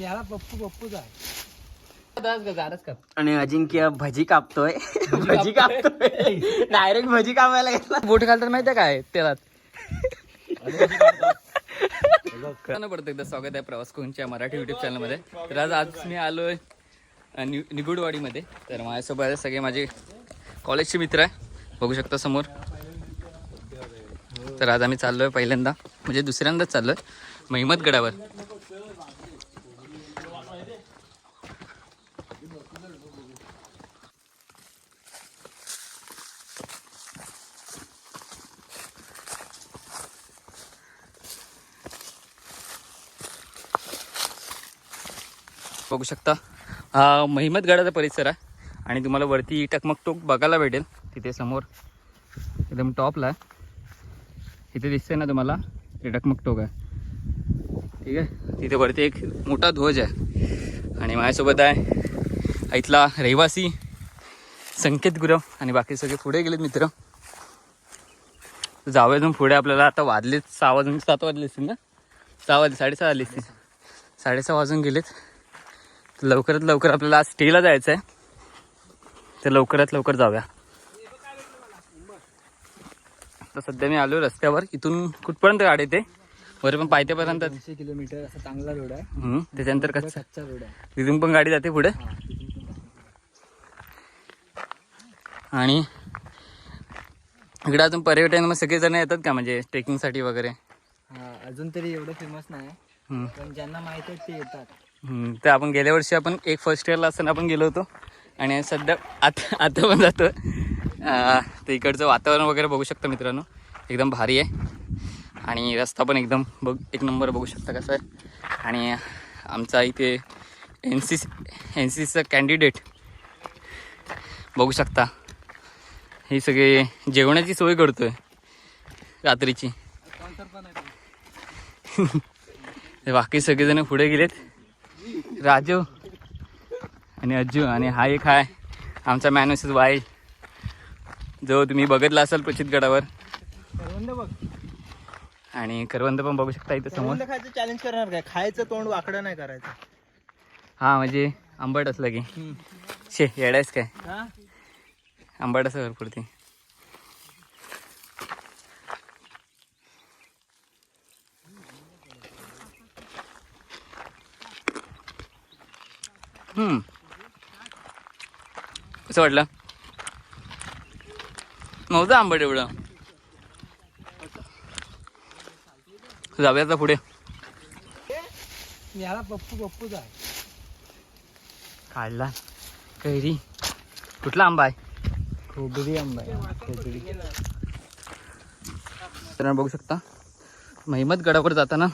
याला पप्पू पप्पूच आहे आणि अजिंक्य भजी कापतोय. भजी कापतोय. डायरेक्ट भजी कापायला घेतला. बोट घालतात माहितीये काय? तेलात. पडतं एकदा. स्वागत आहे प्रवास कोणच्या मराठी युट्यूब चॅनलमध्ये तर आज आज मी आलोय अ, नि निगुडवाडीमध्ये. तर माझ्यासोबत आहे सगळे माझे कॉलेजचे मित्र आहे. बघू शकता समोर. तर आज आम्ही चाललोय पहिल्यांदा. म्हणजे दुसऱ्यांदाच चाललोय. महिमतगडावर. बघू शकता. हा महिमतगडाचा परिसर आहे. आणि तुम्हाला वरती टकमक टोक बघायला भेटेल. तिथे समोर एकदम टॉपला आहे. इथे दिसतंय ना तुम्हाला ते टकमक टोक आहे. ठीक आहे? तिथे वरती एक मोठा ध्वज आहे. आणि माझ्यासोबत आहे इथला रहिवासी संकेत गुरव. आणि बाकी सगळे पुढे गेलेत मित्र. जाऊया अजून पुढे. आपल्याला आता वाजलेत सहा वाजून सात वाजले असतील ना? सहा वाजले साडेसहा आले असतील. साडेसहा वाजून गेलेत. लवकरात लवकर आपल्याला आज स्टेला जायचं आहे तर लवकरात लवकर जाऊया. तर सध्या मी आलो रस्त्यावर. इथून कुठपर्यंत गाडी येते वर पण पायथ्यापर्यंत तीनशे किलोमीटर असा चांगला रोड आहे. त्याच्यानंतर कच्चा कच्चा रोड आहे. तिथून पण गाडी जाते पुढे. आणि इकडे अजून पर्यटन मग सगळेजण येतात का? म्हणजे ट्रेकिंगसाठी वगैरे? हा अजून तरी एवढं फेमस नाही. हम्म. पण ज्यांना माहीत आहे ते येतात. तर आपण गेल्या वर्षी आपण एक फर्स्ट इयरला असताना आपण गेलो होतो. आणि सध्या आता आता पण जातो तर इकडचं वातावरण वगैरे बघू शकता मित्रांनो. एकदम भारी आहे. आणि रस्ता पण एकदम बघ एक नंबर बघू शकता कसं आहे. आणि आमचा इथे एन सी एन सी सीचा कॅन्डिडेट बघू शकता. ही सगळे जेवणाची सोय करतो आहे रात्रीची. बाकी सगळेजण पुढे गेलेत. राजू आणि अज्जू आणि हा एक आहे आमचा मॅनसेस वाय जो तुम्ही बघितला असाल प्रचितगडावर करवंद बघ. आणि करवंद पण बघू शकता इथं समोर. खायचं चॅलेंज करणार काय? खायचं तोंड वाकडं नाही करायचं. हा म्हणजे आंबट असलं की. शे येडायच काय? हा? आंबट असं भरपूर ते. कसं वाटलं? नव्हतं आंबट एवढं. जाऊया आता पुढे. याला पप्पू पप्पूच आहे काढला कैरी. कुठला आंबा आहे? खोबरी आंबा आहे. खोबरी. तर बघू शकता. महिमतगडावर जाताना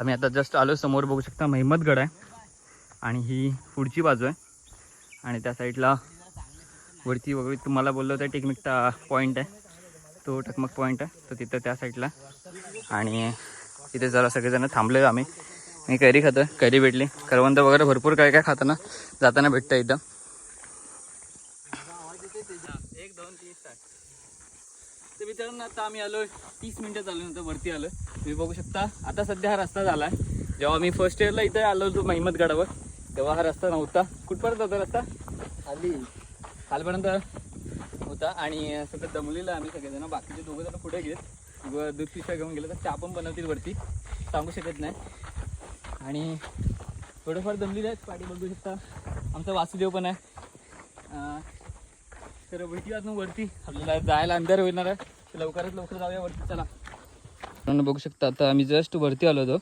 आम्ही आता जस्ट आलो समोर बघू शकता महिमतगड आहे. आणि ही पुढची बाजू आहे. आणि त्या साईडला वरती वगैरे तुम्हाला बोललो होतं टेकमिकटा पॉईंट आहे. तो टकमक पॉईंट आहे. तर तिथं त्या साईडला. आणि तिथे जरा सगळेजण थांबले आम्ही. मी कैरी खातो कैरी भेटली. करवंद वगैरे भरपूर काय काय खाताना जाताना भेटतं इथं. एक दोन तर मित्रांनो आता आम्ही आलो तीस मिनिटं चालू नंतर वरती आलो तुम्ही बघू शकता आता सध्या हा रस्ता झाला आहे जेव्हा मी फर्स्ट इयरला इथे आलो होतो महिमतगडावर. तेव्हा हा रस्ता नव्हता. कुठपर्यंत होता रस्ता? खाली. खालपर्यंत होता. आणि सगळं दमलेलं आम्ही सगळेजण. बाकीचे दोघं जण पुढे गेलेत. व दूध पिशव्या घेऊन गेले तर त्या पण बनवतील वरती. सांगू शकत नाही. आणि थोडेफार दमलेले आहेत. पाठी बघू शकता. आमचा वासुदेव पण आहे. तर भेटी अजून वरती आपल्याला जायला अंधार होणार आहे. तर लवकरात लवकर जाऊया वरती. चला. बघू शकता. आता आम्ही जस्ट वरती आलो होतो.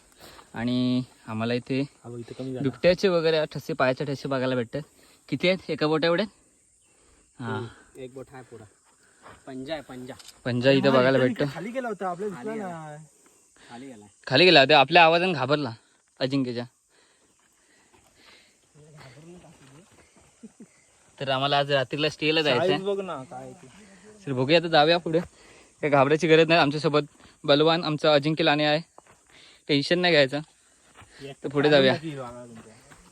आणि आम्हाला इथे बिबट्याचे वगैरे ठसे पायाचे ठसे बघायला भेटतात. किती आहेत? एका बोटा एवढे? हां. एक बोट आहे पुरा पंजा आहे पंजा. पंजा इथं बघायला भेटतं. खाली गेला होता आपल्या खाली गेला. खाली गेला. ते आपल्या आवाजाने घाबरला अजिंक्यच्या. तर आम्हाला आज रात्रीला स्टेला जायचं आहे बघ ना काय ते. तर बघूया आता जाऊया पुढे. काही घाबरायची गरज नाही. आमच्यासोबत बलवान आमचा अजिंक्य लाने आहे. टेन्शन नाही घ्यायचं. तर पुढे जाऊया.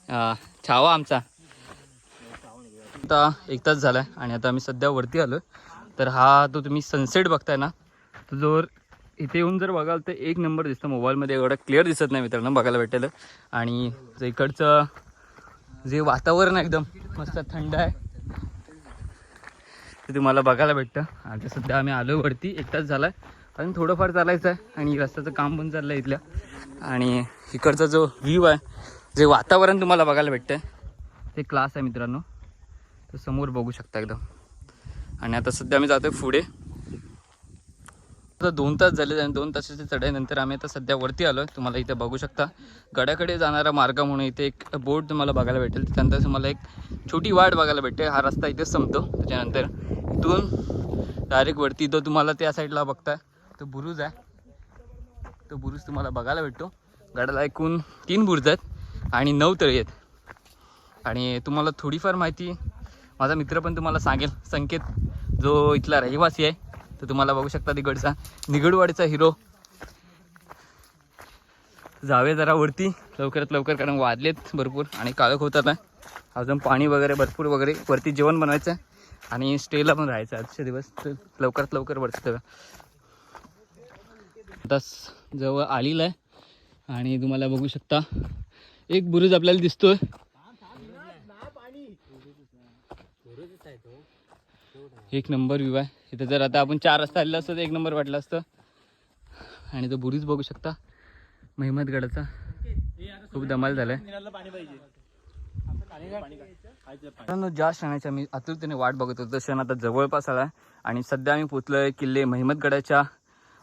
हा छावा आमचा. आता एक तास झाला आणि आता आम्ही सध्या वरती आलो तर हा तो तुम्ही सनसेट बघताय ना तो जो इथे येऊन जर बघाल तर एक नंबर दिसतं मोबाईलमध्ये एवढं क्लिअर दिसत नाही मित्रांनो बघायला भेटेल. आणि जे इकडचं जे वातावरण आहे एकदम मस्त थंड आहे ते तुम्हाला बघायला भेटतं. आता सध्या आम्ही आलो वरती. एक तास झाला आहे अजून थोडंफार चालायचं आहे आणि रस्त्याचं काम पण चाललं आहे इथल्या. आणि इकडचा जो व्ह्यू आहे जे वातावरण तुम्हाला बघायला भेटतं ते क्लास आहे मित्रांनो. तर समोर बघू शकता एकदम. आणि आता सध्या आम्ही आहे पुढे. आता दोन तास झाले आणि दोन तासाच्या चढाईनंतर आम्ही आता सध्या वरती आलो आहे तुम्हाला इथे बघू शकता. गडाकडे जाणारा मार्ग म्हणून इथे एक बोर्ड तुम्हाला बघायला भेटेल. त्यानंतर तुम्हाला एक छोटी वाट बघायला भेटते हा रस्ता इथेच संपतो. त्याच्यानंतर इथून डायरेक्ट वरती. इथं तुम्हाला त्या साईडला बघताय. तो बुरुज आहे. तो बुरुज तुम्हाला बघायला भेटतो. गडाला एकूण तीन बुरुज आहेत आणि नऊ तळी आहेत. आणि तुम्हाला थोडीफार माहिती माझा मित्र पण तुम्हाला सांगेल. संकेत जो इथला रहिवासी आहे तर तुम्हाला बघू शकता तिकडचा. निगडवाडीचा हिरो. जावे जरा वरती. लवकरात लवकर कारण वाजलेत भरपूर आणि काळख होतात अजून पाणी वगैरे भरपूर वगैरे वरती जेवण बनवायचं आहे. आणि स्टेला पण राहायचं आहे आजचे दिवस. तर लवकरात लवकर वरती जाऊया. आता जवळ आलेलं आहे आणि तुम्हाला बघू शकता एक बुरुज आपल्याला दिसतोय. एक नंबर व्ह्यू आहे. इथं जर आता आपण चार वाजता आलेलं असतं तर एक नंबर वाटलं असतं. आणि तो बुरीच बघू शकता महिमतगडाचा खूप धमाल झालाय. ज्या क्षणाच्या मी आतुरतेने वाट बघत होतो क्षण आता जवळपास आला आणि सध्या आम्ही पोचलोय किल्ले महिमतगडाच्या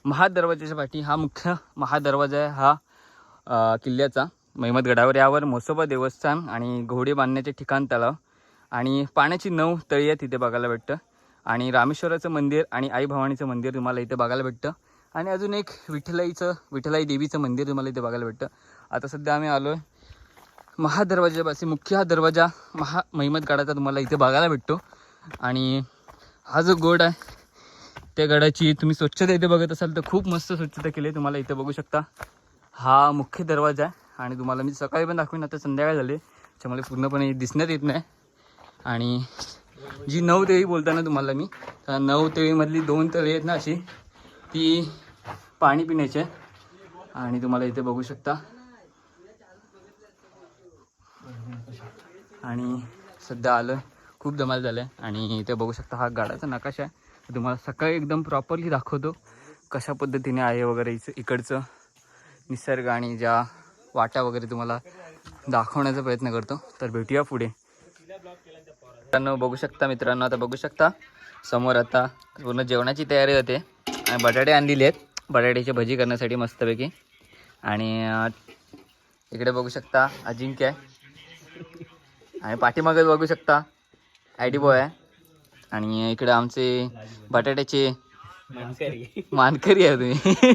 महादरवाजाच्या पाठी हा मुख्य महादरवाजा आहे हा किल्ल्याचा. महिमतगडावर यावर म्हसोबा देवस्थान आणि घोडे बांधण्याचे ठिकाण तलाव आणि पाण्याची नऊ तळी आहे तिथे बघायला भेटतं. आणि रामेश्वराचं मंदिर आणि आई भवानीचं मंदिर तुम्हाला इथे बघायला भेटतं. आणि अजून एक विठ्ठलाईचं विठ्ठलाई देवीचं मंदिर तुम्हाला इथे बघायला भेटतं. आता सध्या आम्ही आलो आहे महादरवाजापाशी मुख्य हा दरवाजा महा महिमतगडाचा तुम्हाला इथे बघायला भेटतो. आणि हा जो गोड आहे त्या गडाची तुम्ही स्वच्छता इथे बघत असाल तर खूप मस्त स्वच्छता केली आहे. तुम्हाला इथे बघू शकता. हा मुख्य दरवाजा आहे. आणि तुम्हाला मी सकाळी पण दाखवीन आता संध्याकाळ झाले. त्याच्यामुळे पूर्णपणे दिसण्यात येत नाही. आणि जी नऊ तळी बोलताना तुम्हाला मी तर नऊ तळीमधली दोन तळी आहेत ना अशी ती पाणी पिण्याची आहे. आणि तुम्हाला इथे बघू शकता. आणि सध्या आलं खूप धमाल झालं आहे आणि इथे बघू शकता हा गाडाचा नकाशा आहे. तुम्हाला सकाळी एकदम प्रॉपरली दाखवतो कशा पद्धतीने आहे वगैरे इकडचं निसर्ग आणि ज्या वाटा वगैरे तुम्हाला दाखवण्याचा प्रयत्न करतो. तर भेटूया पुढे. मित्रांनो बघू शकता मित्रांनो आता बघू शकता समोर आता पूर्ण जेवणाची तयारी होते. आणि बटाटे आणलेले आहेत. बटाट्याची भजी करण्यासाठी मस्तपैकी. आणि इकडे बघू शकता अजिंक्य आहे. आणि पाठीमागे बघू शकता आय डी बॉय आहे. आणि इकडे आमचे बटाट्याचे मानकरी. आहे तुम्ही.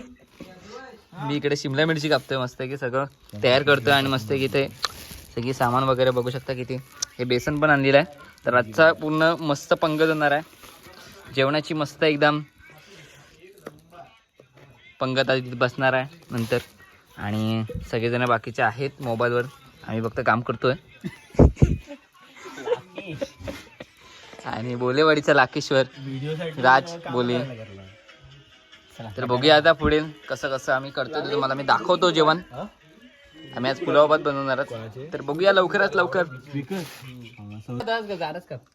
मी इकडे शिमला मिरची कापतोय मस्त की सगळं तयार करतोय आणि मस्त की ते सगळी सामान वगैरे बघू शकता किती. हे बेसन पण आणलेलं आहे. तर आजचा पूर्ण मस्त पंगत होणार आहे. जेवणाची मस्त एकदम पंगत आधी तिथे बसणार आहे नंतर. आणि सगळेजण बाकीचे आहेत मोबाईलवर. आम्ही फक्त काम करतोय. आणि बोलेवाडीचा लाकेश्वर. राज बोले. तर बघूया आता पुढे कसं कसं आम्ही करतो ते तुम्हाला मी दाखवतो जेवण. आम्ही आज पुलाव भात बनवणार तर बघूया लवकरात लवकर.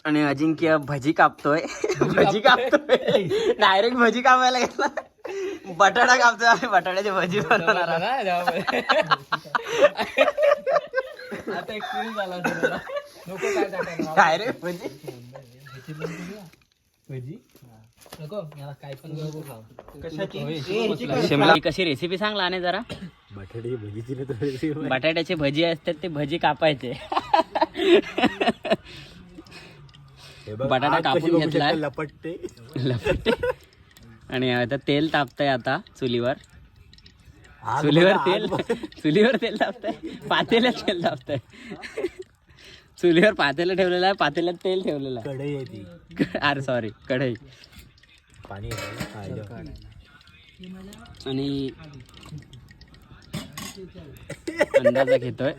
आणि अजिंक्य भजी कापतोय. भजी कापतोय. डायरेक्ट भजी कापायला घेतला बटाटा कापतोय. आम्ही बटाट्याची भजी बनवणार. डायरेक्ट भजी. शिमला कशी रेसिपी सांग लाने जरा. बटाट्याची भजीची बटाट्याचे भजी असतात ते भजी कापायचे. बटाटा कापून घेतलाय. लपटते. लपटे. आणि आता तेल तापतंय आता चुलीवर. चुलीवर तेल चुलीवर तेल तापतंय. पातेल्यात तेल तापतंय. चुलीवर पातेलं ठेवलेलं आहे पातेल्यात तेल ठेवलेलं कढई आहे ती. आहे अरे सॉरी कढई. पाणी आहे. आणि अंदाजा घेतोय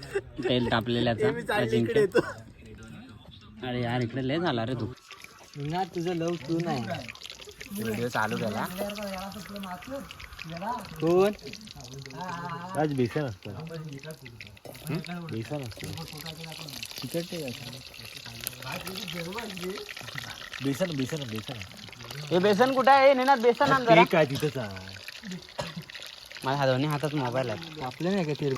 तेल तापलेल्याचा अरे यार इकडे लय झाला रे तू. ना तुझं लव तू नाही. व्हिडिओ चालू केला. कोण? आज बेसन असतं बेसन असतं बेसन बेसन बेसन हे बेसन कुठं आहे? नेनात बेसन आण जरा. काय तिथंच माझ्या हा दोन्ही हातात मोबाईल आहे आपल्या नाही का ते?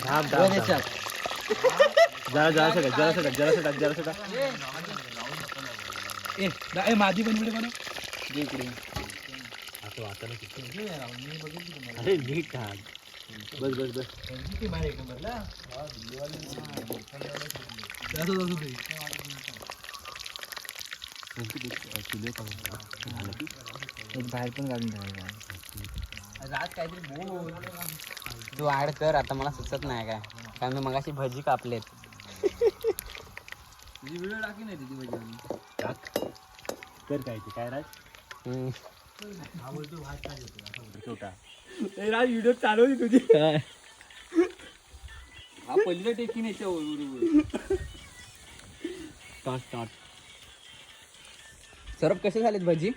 धाम धाम धाम. जरा जरा सगळं जरा सगळं जरा सगळं जरा सगळं. ए माझी पण व्हिडिओ बनव असं वाटतं किती? अरे नीट टाक बस बस बस. बाहेर पण काढून ठेवायचा रात काहीतरी बोल. तू ऍड कर आता मला सुचत नाही काय. कारण मी मगाशी भजी कापलेत. व्हिडिओ टाकी नाही तिची भजी कर काय ते काय राज? राज व्हिडिओ चालवली तुझी हा पहिलं टेकी नाही सरप कसे झालेत भजी?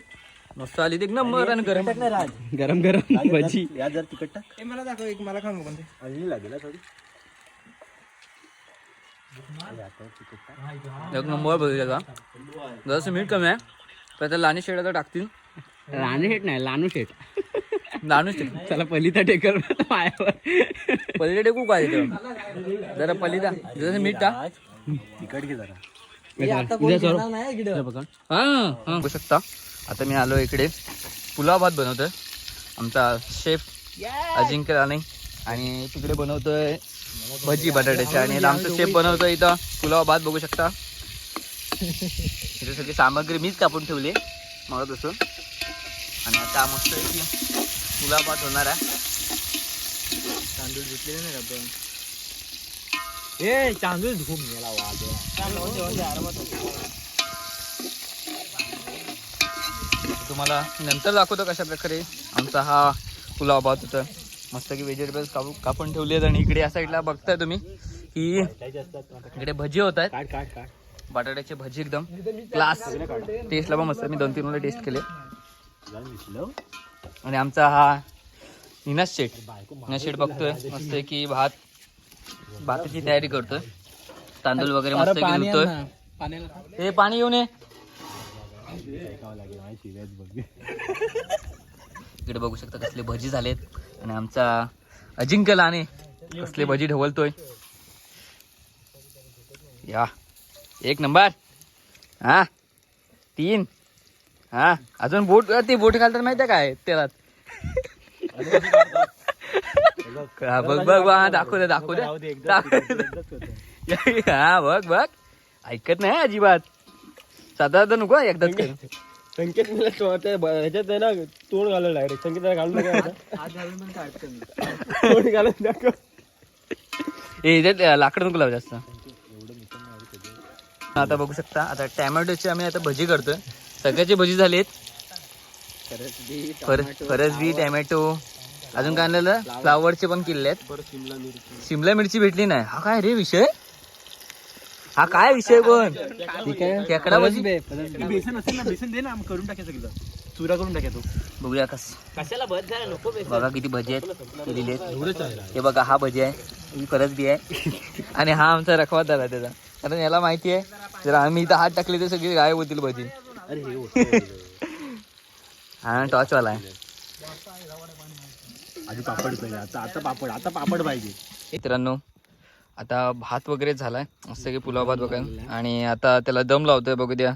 मस्त आली एक नंबर आणि गरम. ना राज गरम गरम भजी. या जर तिकट टाक. ए मला दाखव एक मला खाऊ पण अजून लागेल हा थोडी. एक नंबर भजी त्याचा जसं मीठ कमी आहे. तर लाणी शेड आता टाकतील. रानू शेट नाही लानू शेट लाणूच टेक चला पलिता टेकर पायावर. पलीकडे टेकू काय जरा पलिदा जसं मीठ टाक. तिखट घे जरा. हा बघू. शकता. आता मी आलो इकडे. पुलाव भात बनवतोय. आमचा शेफ अजिंक्य राणे आणि तिकडे बनवतोय भजी बटाट्याची आणि आमचा शेफ बनवतोय इथं. पुलाव भात बघू शकता. इथे सगळी सामग्री मीच कापून ठेवली मला तसं आणि आता मस्त की होणार आहे. तांदूळ धुतलेले नाही आपण? ए तांदूळ धुवून गेला वाद तुम्हाला नंतर दाखवतो कशा प्रकारे आमचा हा पुलाव भात होता. मस्त की व्हेजिटेबल्स कापू कापून ठेवले आहेत आणि इकडे या साईडला बघताय तुम्ही की इकडे भजी होत आहेत. काढ काढ काढ. बटाट्याची भजी एकदम क्लास टेस्टला पण मस्त. मी दोन तीन वेळा टेस्ट केले. आणि आमचा हा निनाश शेट निनाश शेट बघतोय मस्त की भात भाताची तयारी करतोय. तांदूळ वगैरे मस्त की धुतोय हे पाणी येऊन ये ऐकावं लागेल माझी सिरियस बघ इकडे बघू शकता कसले भजी झालेत. आणि आमचा अजिंक्य लाने कसले भजी ढवलतोय या. एक नंबर. हा? तीन? हा? अजून बोट ते बोट घालतात माहितीये काय? तेलात. हा, बघ बघ बघ हा, दाखवू दे दाखवू दे. दाखवू. हा बघ बघ. ऐकत नाही अजिबात. साधा तर नको हा, एकदाच. संकेत ह्याच्यात आहे ना तोंड घालून डायरेक्ट संकेत घालून तोंड घालून दाखव. ए इथे लाकड नको लावू जास्त. आता बघू शकता. आता टॅमॅटोची आम्ही आता भजी करतोय. सगळ्याची भजी झालीत. फरस फरसबी टॅमॅटो. अजून काय आणलेलं? फ्लावरचे पण किल्ले आहेत. शिमला मिरची भेटली नाही. हा काय रे विषय? हा काय विषय पण? खेकडा भजी? बेसन असेल ना बेसन दे ना करून टाकायचं सगळं चुरा करून टाकायचो बघूया कस कशाला झाला? बघा किती भजी आहेत. केलेली आहेत हे बघा हा भजी आहे. ही फरसबी आहे. आणि हा आमचा रखवादार आहे त्याचा. कारण याला माहिती आहे जर आम्ही इथं हात टाकले तर सगळी गायब होतील भजी. अरे हे होतं. हा टॉर्चवाला आहे. आधी पापड पाहिजे आता आता पापड आता पापड पाहिजे. मित्रांनो आता भात वगैरे झालाय मस्त की पुलाव भात वगैरे. आणि आता त्याला दम लावतोय बघू द्या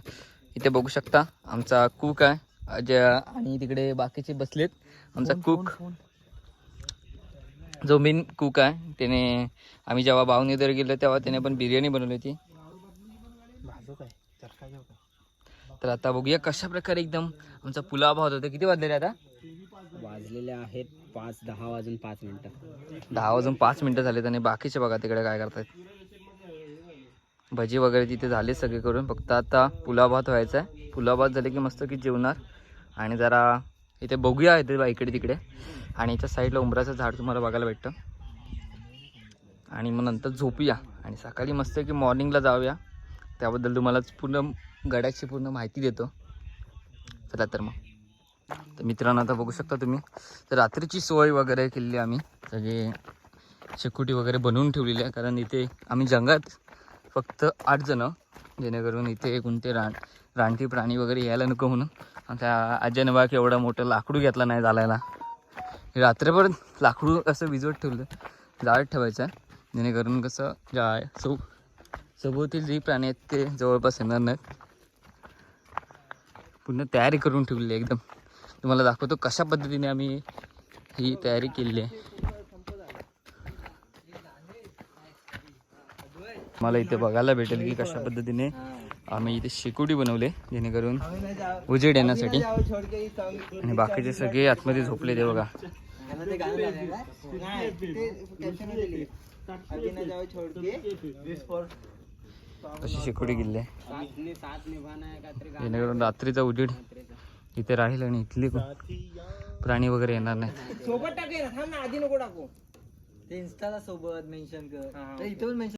इथे बघू शकता आमचा कुक आहे अजय आणि तिकडे बाकीचे बसलेत. आमचा कुक जो मेन कुक आहे त्याने आम्ही जेव्हा बावनीदर गेलो तेव्हा त्याने पण बिर्याणी बनवली होती. तर आता बघूया कशा प्रकारे एकदम आमचा पुलाव भात होता. किती वाजले रे आता? वाजलेले आहेत पाच दहा वाजून पाच मिनिटं. दहा वाजून पाच मिनिटं झालेत आणि बाकीचे बघा तिकडे काय करतायत. भजी वगैरे तिथे झाले सगळे करून. फक्त आता पुलाव भात व्हायचा आहे. पुलाव भात झाले की मस्त की जेवणार. आणि जरा इथे बघूया इथे इकडे तिकडे. आणि याच्या साईडला उंबराचं झाड तुम्हाला बघायला भेटतं. आणि मग नंतर झोपूया. आणि सकाळी मस्त की मॉर्निंगला जाऊया. त्याबद्दल तुम्हाला पूर्ण गडाची पूर्ण माहिती देतो. चला तर मग. तर मित्रांनो आता बघू शकता तुम्ही. तर रात्रीची सोय वगैरे केलेली आम्ही. सगळे शेकोटी वगैरे बनवून ठेवलेली आहे. कारण इथे आम्ही जंगलात फक्त आठ जणं. जेणेकरून इथे कोणते रान रानटी प्राणी वगैरे यायला नको म्हणून. आणि त्या आज्याने एवढा मोठं लाकडू घेतला नाही झालायला रात्रभर लाकडू असं विजवत ठेवलं. जाळत ठेवायचं आहे. जेणेकरून कसं ज्या सो सभोवतील जे प्राणी आहेत ते जवळपास येणार नाहीत. पूर्ण तयारी करून ठेवलेली आहे एकदम. तुम्हाला दाखवतो कशा पद्धतीने आम्ही ही तयारी केलेली आहे. मला इथे बघायला भेटेल की कशा पद्धतीने आम्ही इथे शेकोटी बनवले जेणेकरून उजेड येण्यासाठी. आणि बाकीचे सगळे आतमध्ये झोपले ते बघा. अशी गेली आहे जेणेकरून रात्रीचा उजेड इथे राहील आणि इथले प्राणी वगैरे येणार नाही. सोबत टाके थांब ना आधी नको टाकू. ते इन्स्टाला सोबत मेन्शन कर. इथे पण मेन्शन